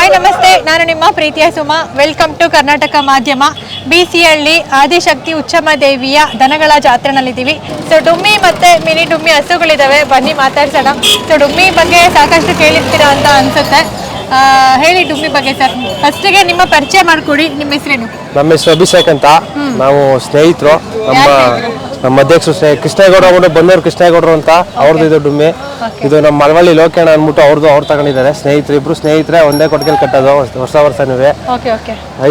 Hi ನಮಸ್ತೆ. ನಾನು ನಿಮ್ಮ ಪ್ರೀತಿಯ ಸುಮ. ವೆಲ್ಕಮ್ ಟು ಕರ್ನಾಟಕ ಮಾಧ್ಯಮ ಬಿ ಸಿ ಹಳ್ಳಿ ಆದಿಶಕ್ತಿ ಉಚ್ಚಮ್ಮ ದೇವಿಯ ದನಗಳ ಜಾತ್ರೆನಲ್ಲಿದ್ದೀವಿ. ಸೊ ಡುಮ್ಮಿ ಮತ್ತೆ ಮಿನಿ ಡುಮ್ಮಿ ಹಸುಗಳಿದಾವೆ. ಬನ್ನಿ ಮಾತಾಡ್ಸೋಣ. ಸೊ ಡುಮ್ಮಿ ಬಗ್ಗೆ ಸಾಕಷ್ಟು ಕೇಳಿರ್ತೀರಾ ಅಂತ ಅನ್ಸುತ್ತೆ. ಹೇಳಿ ಡುಮ್ಮಿ ಬಗ್ಗೆ ಸರ್. ಫಸ್ಟಿಗೆ ನಿಮ್ಮ ಪರಿಚಯ ಮಾಡಿಕೊಡಿ. ನಿಮ್ಮ ಹೆಸರೇನು? ನಮ್ಮ ಹೆಸರು ಅಭಿಷೇಕ್ ಅಂತ. ನಾವು ಸ್ನೇಹಿತರು. ನಮ್ಮ? ನಮ್ಮ ಅಧ್ಯಕ್ಷರು ಸ್ನೇಹ ಕೃಷ್ಣೇಗೌಡ ಅವರು ಬಂದವರು ಕೃಷ್ಣೇಗೌಡರು ಅಂತ ಅವ್ರದ್ದು ಇದು ಡುಮ್ಮಿ. ಇದು ನಮ್ಮ ಮಳವಳ್ಳಿ ಲೋಕೇಣ ಅಂದ್ಬಿಟ್ಟು ಅವ್ರದ್ದು ಅವ್ರು ತಗೊಂಡಿದ್ದಾರೆ. ಸ್ನೇಹಿತರು ಇಬ್ರು ಸ್ನೇಹಿತರೆ ಒಂದೇ ಕೊಟ್ಟಿಗೆ ಕಟ್ಟೋದು ವರ್ಷ ವರ್ಷನೂ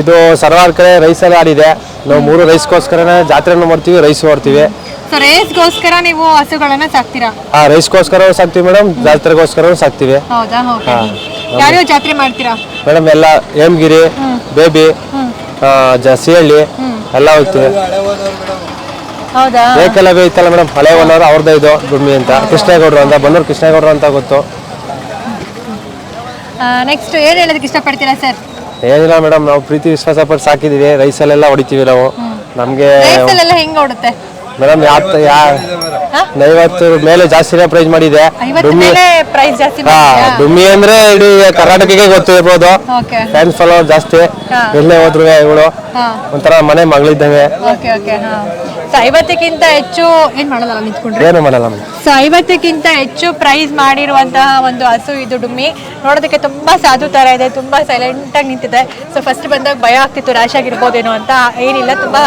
ಇದು ಸರ್ವಾರ್ ಕಡೆ ರೈಸಲ್ಲಿ ಆಡಿದೆ. ನಾವು ಮೂರು ರೈಸ್ಗೋಸ್ಕರನೇ ಜಾತ್ರೆನೂ ಮಾಡ್ತೀವಿ ರೈಸ್ ಮಾಡ್ತೀವಿ. ರೇಸ್ಗೋಸ್ಕರ ನೀವು ಹಸುಗಳನ್ನ ಸಾಕ್ತೀರಾ? ಆ ರೈಸ್ಗೋಸ್ಕರ ಸಾಕ್ತೀವಿ ಮೇಡಮ್ ಜಾತ್ರೆಗೋಸ್ಕರ ಸಾಕ್ತೀವಿ. ಹೌದಾ? ಜಾತ್ರೆ ಮಾಡ್ತೀರಾ? ಮೇಡಮ್ ಎಲ್ಲ ಹೇಮಗಿರಿ ಬೇಬಿ ಜಸಿಹಳ್ಳಿ ಸಿಹಳ್ಳಿ ಎಲ್ಲ ಹೋಗ್ತೀವಿ. ಹೌದಾ? ಬೇಕೆಲ್ಲ ಇತ್ತಲ್ಲ ಮೇಡಮ್? ಹಳೆ ಓನರ್ ಅವ್ರದ್ದೇ ಇದು ಗುಮ್ಮಿ ಅಂತ. ಕೃಷ್ಣೇಗೌಡರು ಅಂತ. ಬಂದವರು ಕೃಷ್ಣೇಗೌಡರು ಅಂತ ಗೊತ್ತು. ನೆಕ್ಸ್ಟ್ ಏನು ಹೇಳೋದಕ್ಕೆ ಇಷ್ಟಪಡ್ತೀರಾ ಸರ್ ಏನಿಲ್ಲ ಮೇಡಮ್ ನಾವು ಪ್ರೀತಿ ವಿಶ್ವಾಸ ಪಟ್ಟು ಸಾಕಿದೀವಿ. ರೈಸಲ್ಲೆಲ್ಲ ಹೊಡಿತೀವಿ ನಾವು. ನಮಗೆ ಹೆಂಗೆ ಹೊಡುತ್ತೆ ಓಡುತ್ತೆ? ಮೇಡಮ್ ಯಾವ? ಐವತ್ತು ಮೇಲೆ ಜಾಸ್ತಿನೇ ಪ್ರೈಸ್ ಮಾಡಿದೆ. ಡುಮ್ಮಿ ಮೇಲೆ ಪ್ರೈಸ್ ಜಾಸ್ತಿ ಹಾ ಡುಮ್ಮಿ ಅಂದ್ರೆ ಇಡೀ ಕರ್ನಾಟಕಕ್ಕೆ ಗೊತ್ತಿರ್ಬೋದು. ಫ್ಯಾನ್ಸ್ ಫಾಲೋವರ್ ಜಾಸ್ತಿ. ಎಲ್ಲೇ ಹೋದ್ರು ಇವಳು. ಒಂಥರ ಮನೆ ಮಗಳಿದ್ದಾವೆ ಸೊ ಐವತ್ತಕ್ಕಿಂತ ಹೆಚ್ಚು ಏನ್ ಮಾಡಲ್ಲ ನಿಂತ್ಕೊಂಡ್ರೆ? ಏನು ಮಾಡಲ್ಲ ಸೊ ಐವತ್ತಕ್ಕಿಂತ ಹೆಚ್ಚು ಪ್ರೈಸ್ ಮಾಡಿರುವಂತಹ ಒಂದು ಹಸು ಇದು ಡುಮ್ಮಿ. ನೋಡೋದಕ್ಕೆ ತುಂಬಾ ಸಾಧು ತರ ಇದೆ ತುಂಬಾ ಸೈಲೆಂಟ್ ಆಗಿ ನಿಂತಿದೆ. ಸೊ ಫಸ್ಟ್ ಬಂದಾಗ ಭಯ ಆಗ್ತಿತ್ತು ರ್ಯಾಶ್ ಆಗಿರ್ಬೋದೇನೋ ಅಂತ. ಏನಿಲ್ಲ ತುಂಬಾ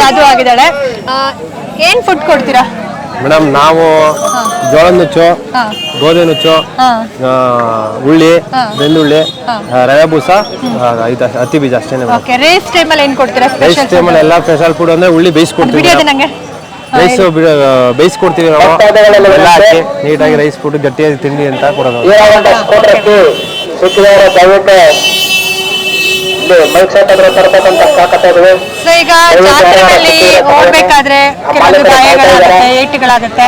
ಸಾಧು ಆಗಿದ್ದಾಳೆ. ಏನ್ ಫುಡ್ ಕೊಡ್ತೀರಾ? ಮೇಡಮ್ ನಾವು ಜೋಳದ ನುಚ್ಚು ಗೋಧಿ ನುಚ್ಚು ಹುಳ್ಳಿ ಆ, ಉಳ್ಳಿ ಹಾ. ಬೆಳ್ಳುಳ್ಳಿ. ಆ, ರವೆ ಬೂಸ ಆ, ಇದು ಹತ್ತಿ ಬೀಜ ಅಷ್ಟೇ ಮೇಡಮ್. ಓಕೆ ರೇಸ್ ಟೈಮಲ್ಲಿ ಏನ್ ಕೊಡ್ತೀರಾ ರೈಸ್ ಸ್ಪೆಷಲ್ ಟೈಮಲ್ಲಿ ಎಲ್ಲ ಸ್ಪೆಷಲ್ ಫುಡ್ ಅಂದ್ರೆ ಉಳ್ಳಿ ಬೇಯಿಸ್ಕೊಡ್ತೀವಿ ನಂಗೆ. ರೈಸ್ ಬೇಯಿಸ್ಕೊಡ್ತೀವಿ ನಾವು. ಎಲ್ಲ ಹಾಕಿ ನೀಟಾಗಿ ರೈಸ್ ಫುಡ್ ಗಟ್ಟಿಯಾಗಿ ತಿಂಡಿ ಅಂತ ಕೊಡೋದು. ಸೊ ಈಗ ಜಾತ್ರೆಗಳಲ್ಲಿ ಹೋಗ್ಬೇಕಾದ್ರೆ ಕೆಲವೊಂದು ಗಾಯಗಳಾಗುತ್ತೆ ಏಟುಗಳಾಗುತ್ತೆ.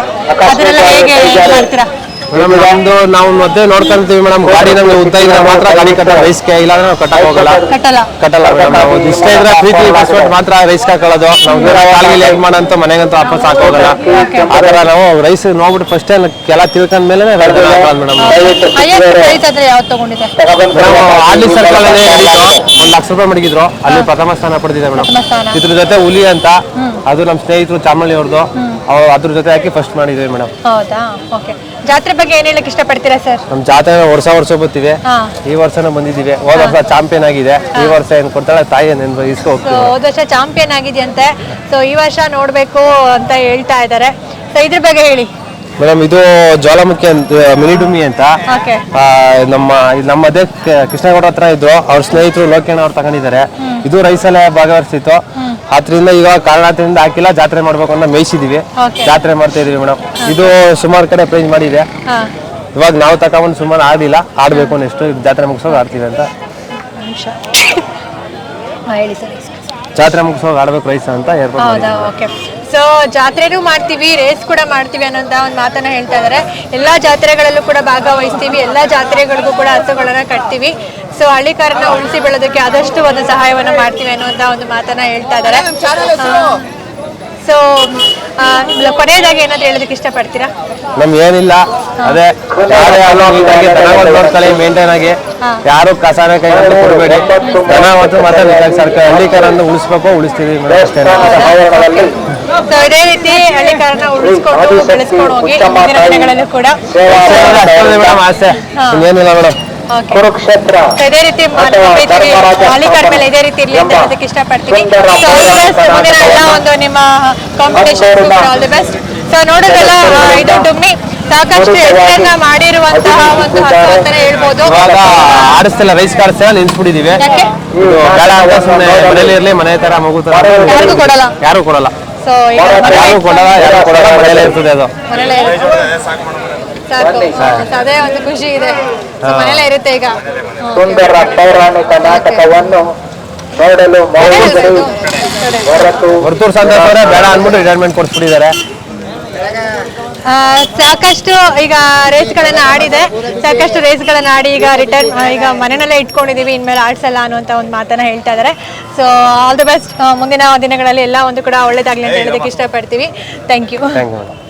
ಅದನ್ನೆಲ್ಲ ಹೇಗೆ ಮಾಡ್ತೀರಾ? ಮೇಡಮ್ ಇದೊಂದು ನಾವು ಮತ್ತೆ ನೋಡ್ಕೊಂತೀವಿ ಮೇಡಮ್. ಗಾಡಿ ನಮ್ಗೆ ಉದ್ದ ಇದ್ರೆ ಮಾತ್ರ ಗಾಡಿ ಕಟ್ಟ ರೈಸ್ಗೆ ಇಲ್ಲಾಂದ್ರೆ ನಾವು ಕಟ್ಟಕ್ ಹೋಗಲ್ಲ. ಕಟ್ಟಲ್ಲ. ಕಟ್ಟಲ್ಲ ಮೇಡಮ್ ನಾವು. ಇಷ್ಟ ಇದ್ರೆ ಪ್ರೀತಿ ಪಾಸ್ವರ್ಡ್ ಮಾತ್ರ ರೈಸ್ ಹಾಕೊಳ್ಳೋದು. ನಾವು ದೂರ ಕಾಲಿಗೆ ಹೆಂಗ್ ಮಾಡಂತ ಮನೆಗಂತೂ ವಾಪಸ್ ಹಾಕೋಗಲ್ಲ. ಆ ಥರ ನಾವು ರೈಸ್ ನೋಡ್ಬಿಟ್ಟು ಫಸ್ಟ್ ಕೆಲ ತಿಳ್ಕೊಂಡ ಮೇಲೆ ರೈಸ್ ಹಾಕೋದು ಮೇಡಮ್ ಆರ್ಲಿ ಸರ್ಕಲ್ ಅಲ್ಲಿ ನಡೀತು ಒಂದ್ ಲಕ್ಷ ರೂಪಾಯಿ ಮಡಗಿದ್ರು ಅಲ್ಲಿ ಪ್ರಥಮ ಸ್ಥಾನ ಪಡೆದಿದೆ ಮೇಡಮ್. ಇದ್ರ ಜೊತೆ ಹುಲಿ ಅಂತ ಅದು ನಮ್ಮ ಸ್ನೇಹಿತರು ಚಾಮಳ್ಳಿ ಅವ್ರದ್ದು ಅವ್ರು ಅದ್ರ ಜೊತೆ ಹಾಕಿ ಫಸ್ಟ್ ಮಾಡಿದ್ವಿ ಮೇಡಮ್. ಹೌದಾ? ಓಕೆ. ಜಾತ್ರೆ ಬಗ್ಗೆ ಏನ್ ಹೇಳಕ್ ಇಷ್ಟಪಡ್ತೀರಾ ಸರ್? ನಮ್ ಜಾತ್ರೆ ವರ್ಷ ವರ್ಷ ಬರ್ತೀವಿ ಹಾ. ಈ ವರ್ಷನೂ ಬಂದಿದ್ದೀವಿ. ಹೋದ ವರ್ಷ ಚಾಂಪಿಯನ್ ಆಗಿದೆ. ಈ ವರ್ಷ ಏನ್ ಕೊಡ್ತಾಳೆ ತಾಯಿ ನೆನ್ಪು ಇಸ್ಕೊ ಸೊ ಹೋಗ್ತೀವಿ. ಹೋದ ವರ್ಷ ಚಾಂಪಿಯನ್ ಆಗಿದೆಯಂತೆ. ಸೊ ಈ ವರ್ಷ ನೋಡ್ಬೇಕು ಅಂತ ಹೇಳ್ತಾ ಇದ್ದಾರೆ. ಸೊ ಇದ್ರ ಬಗ್ಗೆ ಹೇಳಿ. ಮೇಡಮ್ ಇದು ಜ್ವಾಲಾಮುಖಿ ಅಂತ ಮಿನಿ ಡುಮ್ಮಿ ಅಂತ ಆ, ನಮ್ಮ ನಮ್ಮ ಅದೇ ಕೃಷ್ಣಗೌಡ ಹತ್ರ ಇದ್ರು. ಅವ್ರ ಸ್ನೇಹಿತರು ಲೋಕೇಣ ಅವ್ರು ತಗೊಂಡಿದ್ದಾರೆ. ಇದು ರೈಸಲ್ಲೇ ಭಾಗವಹಿಸಿತ್ತು. ಆದ್ರಿಂದ ಈಗ ಕಾರಣಾತ್ರಿಂದ ಹಾಕಿಲ್ಲ ಜಾತ್ರೆ ಮಾಡ್ಬೇಕು ಅಂತ ಮೇಯಿಸಿದೀವಿ. Okay. ಜಾತ್ರೆ ಮಾಡ್ತಾ ಇದೀವಿ ಮೇಡಮ್. ಇದು ಸುಮಾರು ಕಡೆ ಪ್ರೈಸ್ ಮಾಡಿದೆ. ಹಾ. ಇವಾಗ ನಾವು ತಗೊಂಡು ಸುಮಾರು ಆಡಿಲ್ಲ. ಆಡ್ಬೇಕು ನೆಕ್ಸ್ಟ್ ಜಾತ್ರೆ ಮುಗಿಸೋದು ಆಡ್ತೀವಿ ಅಂತ. ನಿಮಿಷ. ಹೇಳಿ ಸರ್. ಜಾತ್ರೆ ಮುಗಿಸೋದು ಆಡ್ಬೇಕು ರೈಸ ಅಂತ ಹೇಳ್ಬೋದು ಹೌದಾ? ಓಕೆ. ಸೊ ಜಾತ್ರೆನೂ ಮಾಡ್ತೀವಿ ರೇಸ್ ಕೂಡ ಮಾಡ್ತೀವಿ ಅನ್ನೋಂಥ ಒಂದು ಮಾತನ್ನ ಹೇಳ್ತಾ ಇದ್ದಾರೆ ಎಲ್ಲ ಜಾತ್ರೆಗಳಲ್ಲೂ ಕೂಡ ಭಾಗವಹಿಸ್ತೀವಿ ಎಲ್ಲ ಜಾತ್ರೆಗಳಿಗೂ ಕೂಡ ಹಸುಗಳನ್ನ ಕಟ್ತೀವಿ. ಸೊ ಹಳ್ಳಿಕಾರನ್ನ ಉಳಿಸಿ ಬೆಳೋದಕ್ಕೆ ಆದಷ್ಟು ಒಂದು ಸಹಾಯವನ್ನ ಮಾಡ್ತೀವಿ ಅನ್ನೋಂತ ಒಂದು ಮಾತನ್ನ ಹೇಳ್ತಾ ಇದ್ದಾರೆ ಸೊ ಕೊನೆಯದಾಗಿ ಏನಾದ್ರು ಹೇಳೋದಕ್ಕೆ ಇಷ್ಟಪಡ್ತೀರಾ? ನಮ್ಗೆ ಏನಿಲ್ಲ. ಅದೇ ಯಾರೇ ಮೇಂಟೈನ್ ಆಗಿ. ಕಸಾನ ಕೈ ಅಂತ ಕೊಡಬೇಡಿ. ದನ ಮತ್ತು ಮತ್ತೆ ನೀಟಾಗಿ ಸರ್ಕಾರ ಹಳ್ಳಿಕರನ್ನು ಉಳಿಸ್ಬೇಕು ಉಳಿಸ್ತೀವಿ ಅಷ್ಟೇ. ಸೊ ಇದೇ. ರೀತಿ ಉಳಿಸ್ಕೊಂಡು ಬೆಳೆಸ್ಕೊಂಡು ಹೋಗಿ ಮುಂದಿನ ದಿನಗಳಲ್ಲೂ ಕೂಡ. So, ಇದೇ ರೀತಿ ಹಳ್ಳಿಕಾರ್ ಮೇಲೆ ಇದೇ ರೀತಿ ಇರ್ಲಿ ಅಂತ ಹೇಳೋದಕ್ಕೆ ಇಷ್ಟಪಡ್ತೀನಿ. ಸೊ ಮುಂದಿನ ಎಲ್ಲ ಒಂದು ನಿಮ್ಮ competition all the best so ನೋಡೋದಲ್ಲ ಇದು ಡುಮ್ಮಿ. ಸಾಕಷ್ಟು ಮಾಡಿರುವಂತಹ ಒಂದು ಅಂತಾನೆ ಹೇಳ್ಬೋದು. ಇವಾಗ ಆಡಿಸ್ತಿಲ್ಲ ರೈಸ್ ಕಾಡಿಸ್ತಿಲ್ಲ ನಿಲ್ಸ್ಬಿಟ್ಟಿದೀವಿ ಯಾಕೆ? ಇದು ಬೇಡ ಸುಮ್ಮನೆ ಮನೇಲಿ ಇರ್ಲಿ ಮನೆ ತರ ಮಗು ತರ ಯಾರಿಗೂ ಕೊಡಲ್ಲ. ಯಾರು ಕೊಡಲ್ಲ. ಸೊ ಈಗ ಯಾರು ಕೊಡಲ್ಲ ಯಾರು ಕೊಡಲ್ಲ ಮನೇಲೇ ಇರ್ತದೆ ಅದು. ಮನೇಲೇ ಇರುತ್ತೆ. ಸಾಕು ಸೊ ಅದೇ ಒಂದು ಖುಷಿ ಇದೆ. ಮನೇಲೇ ಇರುತ್ತೆ ಈಗ. ಸುಂದರ ಪೌರಾಣಿಕ ನಾಟಕವನ್ನು ನೋಡಲು ಮೌಲ್ಯಗಳು ಹೊರತು ಸಂತೋಷ್ ಅವರೇ ಬೇಡ ಅಂದ್ಬಿಟ್ಟು ರಿಟೈರ್ಮೆಂಟ್ ಕೊಡ್ಸ್ಬಿಟ್ಟಿದ್ದಾರೆ. ಸಾಕಷ್ಟು ಈಗ ರೇಸ್ಗಳನ್ನ ಆಡಿದೆ. ಸಾಕಷ್ಟು ರೇಸ್ಗಳನ್ನ ಆಡಿ ಈಗ ರಿಟರ್ನ್ ಈಗ ಮನೆಯಲ್ಲೇ ಇಟ್ಕೊಂಡಿದೀವಿ. ಇನ್ಮೇಲೆ ಆಡ್ಸಲ್ಲ ಅನ್ನುವಂಥ ಒಂದು ಮಾತನ್ನ ಹೇಳ್ತಾ ಇದ್ದಾರೆ ಸೊ ಆಲ್ ದ ಬೆಸ್ಟ್ ಮುಂದಿನ ದಿನಗಳಲ್ಲಿ ಎಲ್ಲ ಒಂದು ಕೂಡ ಒಳ್ಳೇದಾಗಲಿ ಅಂತ ಹೇಳೋದಕ್ಕೆ ಇಷ್ಟಪಡ್ತೀವಿ. Thank you thank you madam